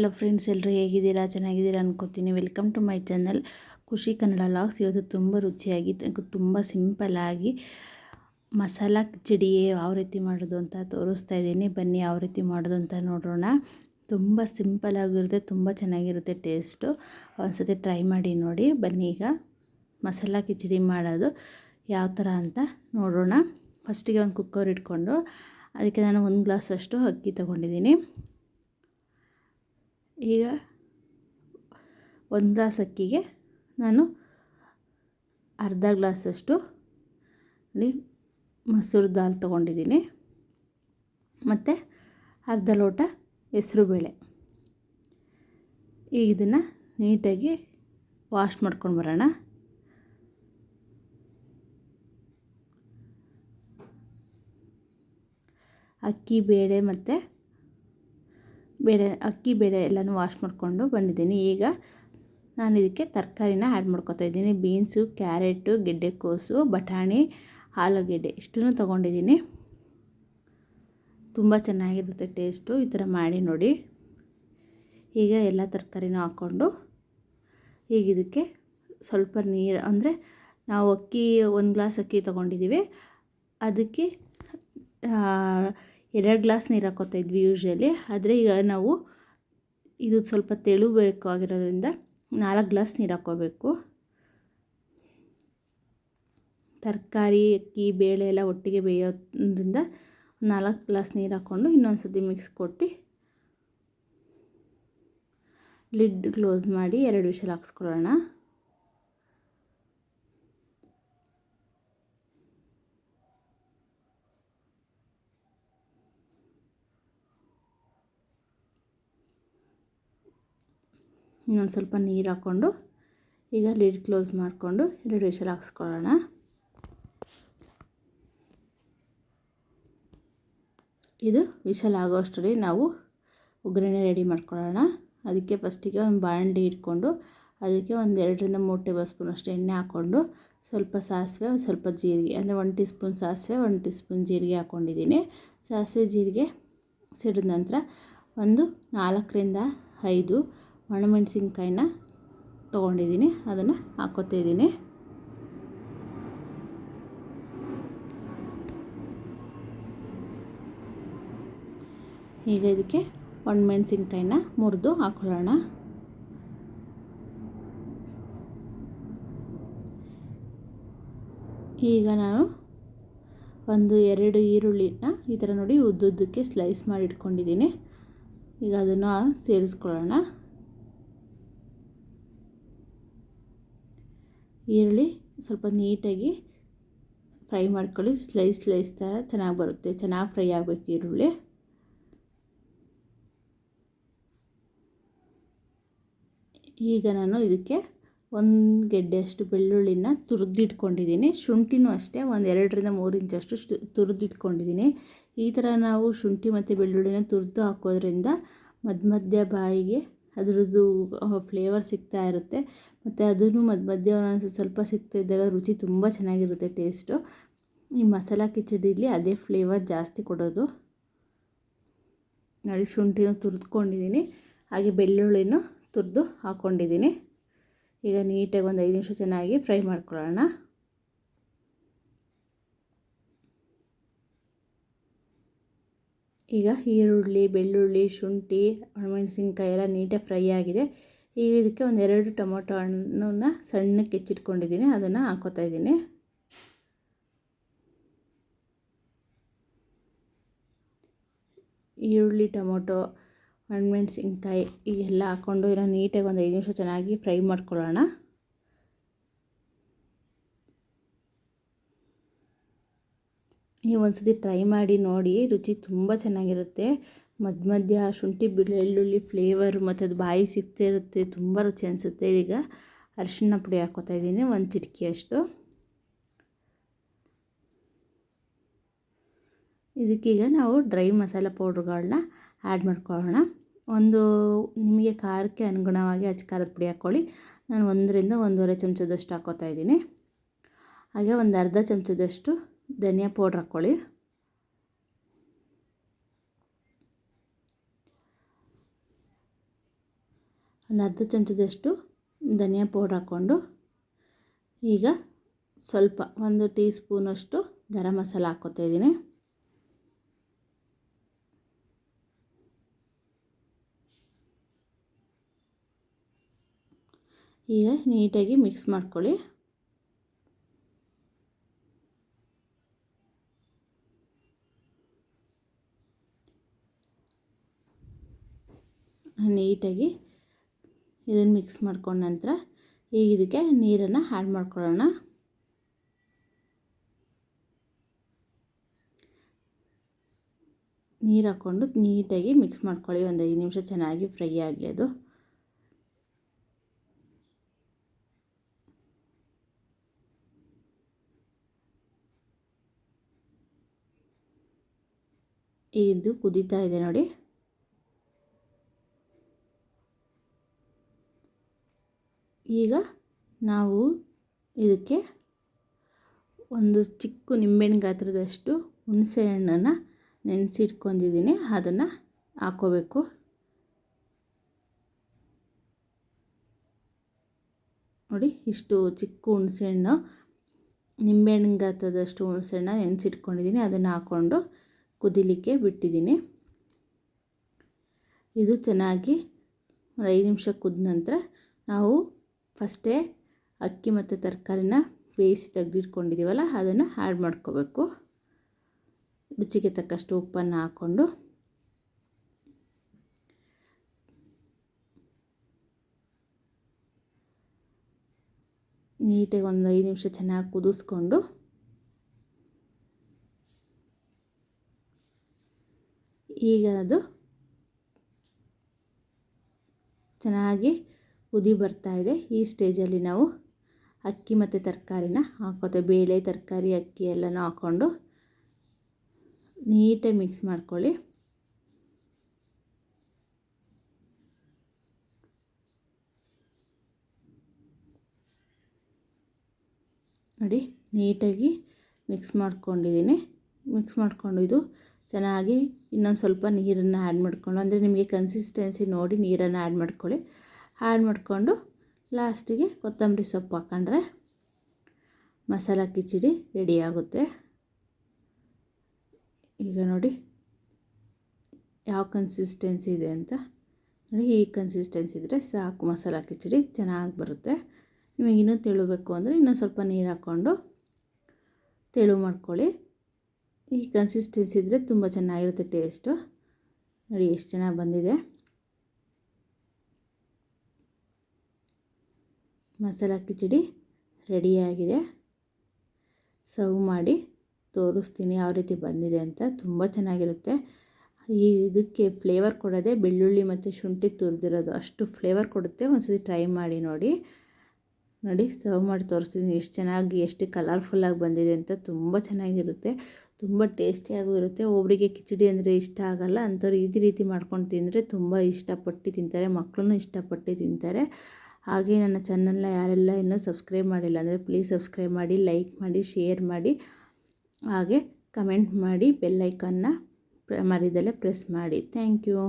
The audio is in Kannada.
ಎಲ್ಲ ಫ್ರೆಂಡ್ಸ್ ಎಲ್ಲರೂ ಹೇಗಿದ್ದೀರಾ? ಚೆನ್ನಾಗಿದ್ದೀರಾ ಅನ್ಕೋತೀನಿ. ವೆಲ್ಕಮ್ ಟು ಮೈ ಚಾನಲ್ ಖುಷಿ ಕನ್ನಡ ಲಾಗ್ಸ್ ಇವತ್ತು ತುಂಬ ರುಚಿಯಾಗಿ ತುಂಬ ಸಿಂಪಲ್ಲಾಗಿ ಮಸಾಲ ಕಿಚಡಿ ಯಾವ ರೀತಿ ಮಾಡೋದು ಅಂತ ತೋರಿಸ್ತಾ ಇದ್ದೀನಿ. ಬನ್ನಿ ಯಾವ ರೀತಿ ಮಾಡೋದು ಅಂತ ನೋಡೋಣ. ತುಂಬ ಸಿಂಪಲ್ಲಾಗಿರುತ್ತೆ ತುಂಬ ಚೆನ್ನಾಗಿರುತ್ತೆ ಟೇಸ್ಟು ಒಂದ್ಸತಿ ಟ್ರೈ ಮಾಡಿ ನೋಡಿ. ಬನ್ನಿ ಈಗ ಮಸಾಲ ಕಿಚಡಿ ಮಾಡೋದು ಯಾವ ಥರ ಅಂತ ನೋಡೋಣ. ಫಸ್ಟಿಗೆ ಒಂದು ಕುಕ್ಕರ್ ಇಟ್ಕೊಂಡು, ಅದಕ್ಕೆ ನಾನು ಒಂದು ಗ್ಲಾಸಷ್ಟು ಅಕ್ಕಿ ತೊಗೊಂಡಿದ್ದೀನಿ. ಈಗ ಒಂದು ಗ್ಲಾಸ್ ಅಕ್ಕಿಗೆ ನಾನು ಅರ್ಧ ಗ್ಲಾಸಷ್ಟು ಮೊಸರು ದಾಲ್ ತೊಗೊಂಡಿದ್ದೀನಿ. ಮತ್ತು ಅರ್ಧ ಲೋಟ ಹೆಸ್ರುಬೇಳೆ ಈಗ ಇದನ್ನು ನೀಟಾಗಿ ವಾಶ್ ಮಾಡ್ಕೊಂಡು ಬರೋಣ. ಅಕ್ಕಿ, ಬೇಳೆ ಮತ್ತು ಬೇಳೆ ಅಕ್ಕಿ ಬೇಳೆ ಎಲ್ಲನೂ ವಾಶ್ ಮಾಡಿಕೊಂಡು ಬಂದಿದ್ದೀನಿ. ಈಗ ನಾನು ಇದಕ್ಕೆ ತರಕಾರಿನ ಆ್ಯಡ್ ಮಾಡ್ಕೊತಾ ಇದ್ದೀನಿ. ಬೀನ್ಸು ಕ್ಯಾರೆಟು ಗೆಡ್ಡೆಕೋಸು ಬಟಾಣಿ, ಆಲೂಗೆಡ್ಡೆ ಇಷ್ಟನ್ನು ತೊಗೊಂಡಿದ್ದೀನಿ. ತುಂಬ ಚೆನ್ನಾಗಿರುತ್ತೆ ಟೇಸ್ಟು ಈ ಥರ ಮಾಡಿ ನೋಡಿ. ಈಗ ಎಲ್ಲ ತರಕಾರಿನೂ ಹಾಕ್ಕೊಂಡು ಈಗ ಇದಕ್ಕೆ ಸ್ವಲ್ಪ ನೀರು ಅಂದರೆ ನಾವು ಅಕ್ಕಿ ಒಂದು ಗ್ಲಾಸ್ ಅಕ್ಕಿ ತೊಗೊಂಡಿದ್ದೀವಿ. ಅದಕ್ಕೆ ಎರಡು ಗ್ಲಾಸ್ ನೀರು ಹಾಕೋತಾ ಇದ್ವಿ ಯೂಶ್ವಲಿ ಆದರೆ ಈಗ ನಾವು ಇದು ಸ್ವಲ್ಪ ತೆಳು ಬೇಕಾಗಿರೋದ್ರಿಂದ ನಾಲ್ಕು ಗ್ಲಾಸ್ ನೀರು ಹಾಕೋಬೇಕು. ತರಕಾರಿ, ಅಕ್ಕಿ, ಬೇಳೆ ಎಲ್ಲ ಒಟ್ಟಿಗೆ ಬೇಯೋದ್ರಿಂದ ನಾಲ್ಕು ಗ್ಲಾಸ್ ನೀರು ಹಾಕ್ಕೊಂಡು ಇನ್ನೊಂದು ಸರ್ತಿ ಮಿಕ್ಸ್ ಕೊಟ್ಟು ಲಿಡ್ ಕ್ಲೋಸ್ ಮಾಡಿ ಎರಡು ವಿಷಲ್ ಹಾಕ್ಸ್ಕೊಳ್ಳೋಣ. ಇನ್ನೊಂದು ಸ್ವಲ್ಪ ನೀರು ಹಾಕ್ಕೊಂಡು ಈಗ ಲಿಡ್ ಕ್ಲೋಸ್ ಮಾಡಿಕೊಂಡು ಎರಡು ವಿಷಲ್ ಹಾಕ್ಸ್ಕೊಳ್ಳೋಣ. ಇದು ವಿಷಲ್ ಆಗೋ ಅಷ್ಟರಲ್ಲಿ ನಾವು ಒಗ್ಗರಣೆ ರೆಡಿ ಮಾಡ್ಕೊಳ್ಳೋಣ. ಅದಕ್ಕೆ ಫಸ್ಟಿಗೆ ಒಂದು ಬಾಣಡಿ ಇಟ್ಕೊಂಡು ಅದಕ್ಕೆ ಒಂದು ಎರಡರಿಂದ ಮೂರು ಟೇಬಲ್ ಸ್ಪೂನ್ ಅಷ್ಟು ಎಣ್ಣೆ ಹಾಕ್ಕೊಂಡು ಸ್ವಲ್ಪ ಸಾಸಿವೆ ಸ್ವಲ್ಪ ಜೀರಿಗೆ, ಅಂದರೆ ಒಂದು ಟೀ ಸ್ಪೂನ್ ಸಾಸಿವೆ, ಒಂದು ಟೀ ಸ್ಪೂನ್ ಜೀರಿಗೆ ಹಾಕ್ಕೊಂಡಿದ್ದೀನಿ. ಸಾಸಿವೆ, ಜೀರಿಗೆ ಸಿಡಿದ ನಂತರ ಒಂದು ನಾಲ್ಕರಿಂದ ಐದು ಒಣಮೆಣಸಿನ್ಕಾಯಿನ ತೊಗೊಂಡಿದ್ದೀನಿ. ಅದನ್ನು ಹಾಕೋತಿದ್ದೀನಿ ಈಗ ಇದಕ್ಕೆ ಒಣಮೆಣಸಿನ್ಕಾಯಿನ ಮುರಿದು ಹಾಕೊಳ್ಳೋಣ. ಈಗ ನಾನು ಒಂದು ಎರಡು ಈರುಳ್ಳಿನ ಈ ಥರ ನೋಡಿ ಉದ್ದುದ್ದಕ್ಕೆ ಸ್ಲೈಸ್ ಮಾಡಿ ಇಟ್ಕೊಂಡಿದ್ದೀನಿ. ಈಗ ಅದನ್ನು ಸೇರಿಸ್ಕೊಳ್ಳೋಣ. ಈರುಳ್ಳಿ ಸ್ವಲ್ಪ ನೀಟಾಗಿ ಫ್ರೈ ಮಾಡ್ಕೊಳ್ಳಿ. ಸ್ಲೈಸ್ ಸ್ಲೈಸ್ ಥರ ಚೆನ್ನಾಗಿ ಬರುತ್ತೆ. ಚೆನ್ನಾಗಿ ಫ್ರೈ ಆಗಬೇಕು ಈರುಳ್ಳಿ. ಈಗ ನಾನು ಇದಕ್ಕೆ ಒಂದು ಗೆಡ್ಡೆಯಷ್ಟು ಬೆಳ್ಳುಳ್ಳಿನ ತುರಿದಿಟ್ಕೊಂಡಿದ್ದೀನಿ. ಶುಂಠಿನೂ ಅಷ್ಟೇ, ಒಂದು ಎರಡರಿಂದ ಮೂರು ಇಂಚಷ್ಟು ತುರಿದಿಟ್ಕೊಂಡಿದ್ದೀನಿ. ಈ ಥರ ನಾವು ಶುಂಠಿ ಮತ್ತು ಬೆಳ್ಳುಳ್ಳಿನ ತುರಿದು ಹಾಕೋದ್ರಿಂದ ಮಧ್ಯ ಮಧ್ಯ ಬಾಯಿಗೆ ಅದರದ್ದು ಫ್ಲೇವರ್ ಸಿಗ್ತಾ ಇರುತ್ತೆ. ಮತ್ತು ಅದೂ ಮಧ್ಯ ಮಧ್ಯೆ ಒಂದೊಂದು ಸ್ವಲ್ಪ ಸಿಗ್ತಾ ಇದ್ದಾಗ ರುಚಿ ತುಂಬ ಚೆನ್ನಾಗಿರುತ್ತೆ ಟೇಸ್ಟು ಈ ಮಸಾಲ ಕಿಚಡಿಲಿ ಅದೇ ಫ್ಲೇವರ್ ಜಾಸ್ತಿ ಕೊಡೋದು. ನೋಡಿ, ಶುಂಠಿನೂ ತುರಿದ್ಕೊಂಡಿದ್ದೀನಿ ಹಾಗೆ ಬೆಳ್ಳುಳ್ಳಿನೂ ತುರಿದು ಹಾಕ್ಕೊಂಡಿದ್ದೀನಿ ಈಗ ನೀಟಾಗಿ ಒಂದು ಐದು ನಿಮಿಷ ಚೆನ್ನಾಗಿ ಫ್ರೈ ಮಾಡ್ಕೊಳ್ಳೋಣ. ಈಗ ಈರುಳ್ಳಿ, ಬೆಳ್ಳುಳ್ಳಿ, ಶುಂಠಿ ಒಣಮೆಣಸಿನ್ಕಾಯಿ ಎಲ್ಲ ನೀಟಾಗಿ ಫ್ರೈ ಆಗಿದೆ. ಈಗ ಇದಕ್ಕೆ ಒಂದೆರಡು ಟೊಮೊಟೊ ಹಣ್ಣನ್ನು ಸಣ್ಣಕ್ಕೆ ಹೆಚ್ಚಿಟ್ಕೊಂಡಿದ್ದೀನಿ. ಅದನ್ನು ಹಾಕೋತಾ ಇದ್ದೀನಿ. ಈರುಳ್ಳಿ, ಟೊಮೊಟೊ ಒಣಮೆಣಸಿನ್ಕಾಯಿ ಈಗೆಲ್ಲ ಹಾಕ್ಕೊಂಡು ಇನ್ನೂ ನೀಟಾಗಿ ಒಂದು ಐದು ನಿಮಿಷ ಚೆನ್ನಾಗಿ ಫ್ರೈ ಮಾಡ್ಕೊಳ್ಳೋಣ. ನೀವು ಒಂದು ಟ್ರೈ ಮಾಡಿ ನೋಡಿ, ರುಚಿ ತುಂಬ ಚೆನ್ನಾಗಿರುತ್ತೆ. ಮಧ್ಯ ಮಧ್ಯ ಶುಂಠಿ, ಬೆಳ್ಳುಳ್ಳಿ ಫ್ಲೇವರ್ ಮತ್ತು ಅದು ಬಾಯಿ ಸಿಗ್ತಾ ಇರುತ್ತೆ, ತುಂಬ ರುಚಿ ಅನಿಸುತ್ತೆ. ಈಗ ಅರಿಶಿನ ಪುಡಿ ಹಾಕ್ಕೋತಾ ಇದ್ದೀನಿ, ಒಂದು ಚಿಟಿಕೆಯಷ್ಟು ಇದಕ್ಕೀಗ ನಾವು ಡ್ರೈ ಮಸಾಲ ಪೌಡ್ರ್ಗಳನ್ನ ಆ್ಯಡ್ ಮಾಡ್ಕೊಳ್ಳೋಣ. ಒಂದು, ನಿಮಗೆ ಖಾರಕ್ಕೆ ಅನುಗುಣವಾಗಿ ಅಚ್ಚ ಖಾರದ ಪುಡಿ ಹಾಕ್ಕೊಳ್ಳಿ. ನಾನು ಒಂದರಿಂದ ಒಂದೂವರೆ ಚಮಚದಷ್ಟು ಹಾಕ್ಕೋತಾ ಇದ್ದೀನಿ. ಹಾಗೆ ಒಂದು ಅರ್ಧ ಚಮಚದಷ್ಟು ಧನಿಯಾ ಪೌಡ್ರ್ ಹಾಕ್ಕೊಳ್ಳಿ. ಒಂದು ಅರ್ಧ ಚಮಚದಷ್ಟು ಧನಿಯಾ ಪೌಡ್ರ್ ಹಾಕ್ಕೊಂಡು, ಈಗ ಸ್ವಲ್ಪ ಒಂದು ಟೀ ಸ್ಪೂನಷ್ಟು ಗರಂ ಮಸಾಲ ಹಾಕ್ಕೋತಾ ಇದ್ದೀನಿ. ಈಗ ನೀಟಾಗಿ ಮಿಕ್ಸ್ ಮಾಡ್ಕೊಳ್ಳಿ. ನೀಟಾಗಿ ಇದನ್ನು ಮಿಕ್ಸ್ ಮಾಡ್ಕೊಂಡ ನಂತರ ಈಗ ಇದಕ್ಕೆ ನೀರನ್ನು ಆ್ಯಡ್ ಮಾಡ್ಕೊಳ್ಳೋಣ. ನೀರು ಹಾಕ್ಕೊಂಡು ನೀಟಾಗಿ ಮಿಕ್ಸ್ ಮಾಡ್ಕೊಳ್ಳಿ. ಒಂದು ಐದು ನಿಮಿಷ ಚೆನ್ನಾಗಿ ಫ್ರೈ ಆಗಲಿ ಅದು. ಇದು ಕುದೀತಾ ಇದೆ ನೋಡಿ. ಈಗ ನಾವು ಇದಕ್ಕೆ ಒಂದು ಚಿಕ್ಕ ನಿಂಬೆಹಣ್ಣು ಗಾತ್ರದಷ್ಟು ಹುಣಸೆ ಹಣ್ಣನ್ನು ನೆನೆಸಿಟ್ಕೊಂಡಿದ್ದೀನಿ. ಅದನ್ನು ಹಾಕೋಬೇಕು. ನೋಡಿ, ಇಷ್ಟು ಚಿಕ್ಕ ಹುಣಸೆಹಣ್ಣು ನಿಂಬೆಹಣ್ಣು ಗಾತ್ರದಷ್ಟು ಹುಣಸೆಹಣ್ಣ ನೆನೆಸಿಟ್ಕೊಂಡಿದ್ದೀನಿ. ಅದನ್ನು ಹಾಕ್ಕೊಂಡು ಕುದಿಲಿಕ್ಕೆ ಬಿಟ್ಟಿದ್ದೀನಿ. ಇದು ಚೆನ್ನಾಗಿ ಒಂದು ಐದು ನಿಮಿಷ ಕುದ ನಂತರ ನಾವು ಫಸ್ಟೇ ಅಕ್ಕಿ ಮತ್ತು ತರಕಾರಿನ ಬೇಯಿಸಿ ತೆಗೆದಿಟ್ಕೊಂಡಿದ್ದೀವಲ್ಲ, ಅದನ್ನು ಆ್ಯಡ್ ಮಾಡ್ಕೋಬೇಕು. ರುಚಿಗೆ ತಕ್ಕಷ್ಟು ಉಪ್ಪನ್ನು ಹಾಕ್ಕೊಂಡು. ನೀಟಾಗಿ ಒಂದು ಐದು ನಿಮಿಷ ಚೆನ್ನಾಗಿ ಕುದಿಸ್ಕೊಂಡು. ಈಗ ಅದು ಚೆನ್ನಾಗಿ ಕುದಿ ಬರ್ತಾ ಇದೆ. ಈ ಸ್ಟೇಜಲ್ಲಿ ನಾವು ಅಕ್ಕಿ ಮತ್ತು ತರಕಾರಿನ ಹಾಕೋತೆ ಬೇಳೆ, ತರಕಾರಿ, ಅಕ್ಕಿ ಎಲ್ಲನೂ ಹಾಕ್ಕೊಂಡು ನೀಟಾಗಿ ಮಿಕ್ಸ್ ಮಾಡ್ಕೊಳ್ಳಿ. ನೋಡಿ, ನೀಟಾಗಿ ಮಿಕ್ಸ್ ಮಾಡ್ಕೊಂಡಿದ್ದೀನಿ. ಮಿಕ್ಸ್ ಮಾಡ್ಕೊಂಡು ಇದು ಚೆನ್ನಾಗಿ ಇನ್ನೊಂದು ಸ್ವಲ್ಪ ನೀರನ್ನು ಆ್ಯಡ್ ಮಾಡಿಕೊಂಡು ಅಂದರೆ ನಿಮಗೆ ಕನ್ಸಿಸ್ಟೆನ್ಸಿ ನೋಡಿ ನೀರನ್ನು ಆ್ಯಡ್ ಮಾಡ್ಕೊಳ್ಳಿ. ಆ್ಯಡ್ ಮಾಡಿಕೊಂಡು ಲಾಸ್ಟಿಗೆ ಕೊತ್ತಂಬರಿ ಸೊಪ್ಪು ಹಾಕೊಂಡ್ರೆ ಮಸಾಲ ಕಿಚಡಿ ರೆಡಿಯಾಗುತ್ತೆ ಈಗ ನೋಡಿ ಯಾವ ಕನ್ಸಿಸ್ಟೆನ್ಸಿ ಇದೆ ಅಂತ ನೋಡಿ, ಈ ಕನ್ಸಿಸ್ಟೆನ್ಸಿ ಇದ್ದರೆ ಸಾಕು ಮಸಾಲ ಕಿಚಡಿ ಚೆನ್ನಾಗಿ ಬರುತ್ತೆ. ನಿಮಗೆ ಇನ್ನೂ ತೆಳುಬೇಕು ಅಂದರೆ ಇನ್ನೂ ಸ್ವಲ್ಪ ನೀರು ಹಾಕ್ಕೊಂಡು ತೆಳು ಮಾಡ್ಕೊಳ್ಳಿ. ಈ ಕನ್ಸಿಸ್ಟೆನ್ಸಿ ಇದ್ದರೆ ತುಂಬ ಚೆನ್ನಾಗಿರುತ್ತೆ ಟೇಸ್ಟು ನೋಡಿ, ಎಷ್ಟು ಚೆನ್ನಾಗಿ ಬಂದಿದೆ. ಮಸಾಲ ಕಿಚಡಿ ರೆಡಿಯಾಗಿದೆ. ಸರ್ವ್ ಮಾಡಿ ತೋರಿಸ್ತೀನಿ ಯಾವ ರೀತಿ ಬಂದಿದೆ ಅಂತ. ತುಂಬ ಚೆನ್ನಾಗಿರುತ್ತೆ. ಈ ಇದಕ್ಕೆ ಫ್ಲೇವರ್ ಕೊಡೋದೇ ಬೆಳ್ಳುಳ್ಳಿ ಮತ್ತು ಶುಂಠಿ ತುರಿದಿರೋದು ಅಷ್ಟು ಫ್ಲೇವರ್ ಕೊಡುತ್ತೆ. ಒಂದ್ಸತಿ ಟ್ರೈ ಮಾಡಿ ನೋಡಿ. ನೋಡಿ, ಸರ್ವ್ ಮಾಡಿ ತೋರಿಸ್ತೀನಿ. ಎಷ್ಟು ಚೆನ್ನಾಗಿ, ಎಷ್ಟು ಕಲರ್ಫುಲ್ಲಾಗಿ ಬಂದಿದೆ ಅಂತ ತುಂಬ ಚೆನ್ನಾಗಿರುತ್ತೆ. ತುಂಬ ಟೇಸ್ಟಿಯಾಗೂ ಇರುತ್ತೆ. ಒಬ್ಬರಿಗೆ ಕಿಚಡಿ ಅಂದರೆ ಇಷ್ಟ ಆಗಲ್ಲ. ಅಂಥವ್ರು ಇದೇ ರೀತಿ ಮಾಡ್ಕೊಂಡು ತಿಂದರೆ ತುಂಬ ಇಷ್ಟಪಟ್ಟು ತಿಂತಾರೆ. ಮಕ್ಕಳೂ ಇಷ್ಟಪಟ್ಟು ತಿಂತಾರೆ. ಹಾಗೆ ನನ್ನ ಚಾನಲ್ನ ಯಾರೆಲ್ಲ ಇನ್ನೂ ಸಬ್ಸ್ಕ್ರೈಬ್ ಮಾಡಿಲ್ಲ ಅಂದರೆ ಪ್ಲೀಸ್ ಸಬ್ಸ್ಕ್ರೈಬ್ ಮಾಡಿ, ಲೈಕ್ ಮಾಡಿ, ಶೇರ್ ಮಾಡಿ. ಹಾಗೆ ಕಮೆಂಟ್ ಮಾಡಿ ಬೆಲ್ಲೈಕನ್ನ ಮರಿದಲ್ಲೇ ಪ್ರೆಸ್ ಮಾಡಿ. Thank you.